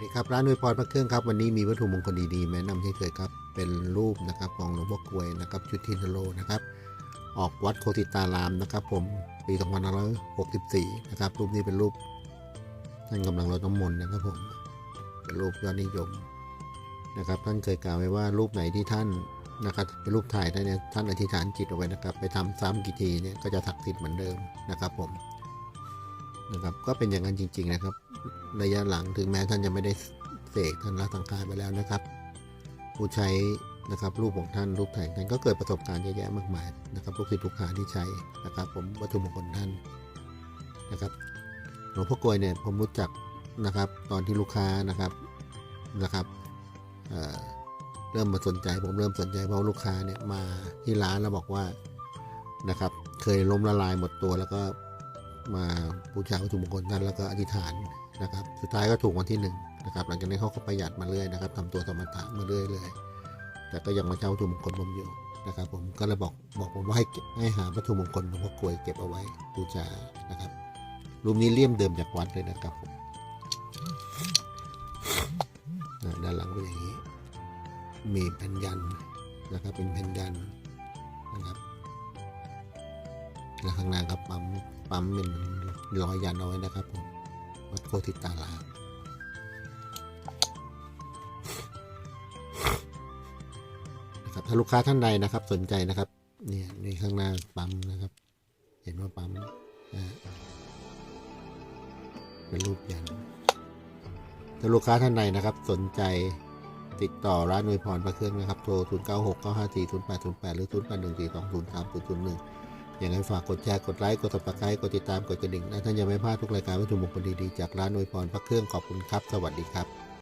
ดีครับร้านอวยพรพระเครื่องครับวันนี้มีวัตถุมงคลดีๆแนะนำเช่นเคยครับเป็นรูปนะครับของหลวงพ่อกลวยนะครับชุดทินโลนะครับออกวัดโคติตารามนะครับ ผมปี2564นะครับรูปนี้เป็นรูปท่านกำลังรดน้ำมนต์นะครับผมเป็นรูปยอดนิยมนะครับ ท่านเคยกล่าวไว้ว่ารูปไหนที่ท่านนะครับเป็นรูปถ่ายได้เนี่ยท่านอธิษฐานจิตเอาไว้นะครับ ไปทำซ้ำกี่ทีเนี่ยก็จะศักดิ์สิทธิ์เหมือนเดิมนะครับผมนะครับก็เป็นอย่างนั้นจริง ๆนะครับ ระยะหลังถึงแม้ท่านจะไม่ได้เสกท่านละสังขารไปแล้วนะครับ ผู้ใช้นะครับรูปของท่านรูปถ่ายท่านก็เกิดประสบการณ์เยอะแยะมากมายนะครับลูกศิษย์ลูกหาที่ใช้นะครับ ผมวัตถุมงคลท่านนะครับหลวงพ่อกลวยเนี่ยผมรู้จักนะครับ ตอนที่ลูกค้านะครับนะครับเอ่อเริ่มมาสนใจผมเริ่มสนใจเพราะลูกค้าเนี่ยมาที่ร้านแล้วบอกว่านะครับ เคยล้มละลายหมดตัวแล้วก็มาบูชาวัตถุมงคลท่านแล้วก็อธิษฐาน นะครับ สุดท้ายก็ถูกวันที่หนึ่งนะครับ หลังจากนั้นเขาก็ประหยัดมาเรื่อยนะครับทำตัวสมถะมาเรื่อยเลยแต่ก็ยังมาเช่าวัตถุมงคลผมอยู่นะครับ ผมก็เลยบอกบอกผมว่าให้เก็บให้หาวัตถุมงคลหลวงพ่อกลวยเก็บเอาไว้บูชานะครับรูปนี้เลี่ยมเดิมจากวัดเลยนะครับผมด้านหลังเป็นอย่างนี้ มีแผ่นยันนะครับ เป็นแผ่นยันนะครับแล้วข้างล่างก็ปั๊มปั๊มเป็นรอยยันเอาไว้นะครับผม วัดโคติตารามนะครับถ้าลูกค้าท่านใดนะครับสนใจนะครับเนี่ยนี่ข้างหน้าปั๊มนะครับ เห็นว่าปั๊มเป็นรูปยันถ้าลูกค้าท่านใดนะครับ สนใจติดต่อร้านอวยพรพระเครื่องนะครับโทร 0 9 6 9 5 4 0 8 0 8 หรือ 0 อย่างนั้นฝากกดแชร์กดไลค์กดติดตามกดติดตามกดกระดิ่งนะท่านจะไม่พลาดทุกรายการวัตถุมงคลดีๆจากร้านอวยพรพระเครื่องขอบคุณครับ สวัสดีครับ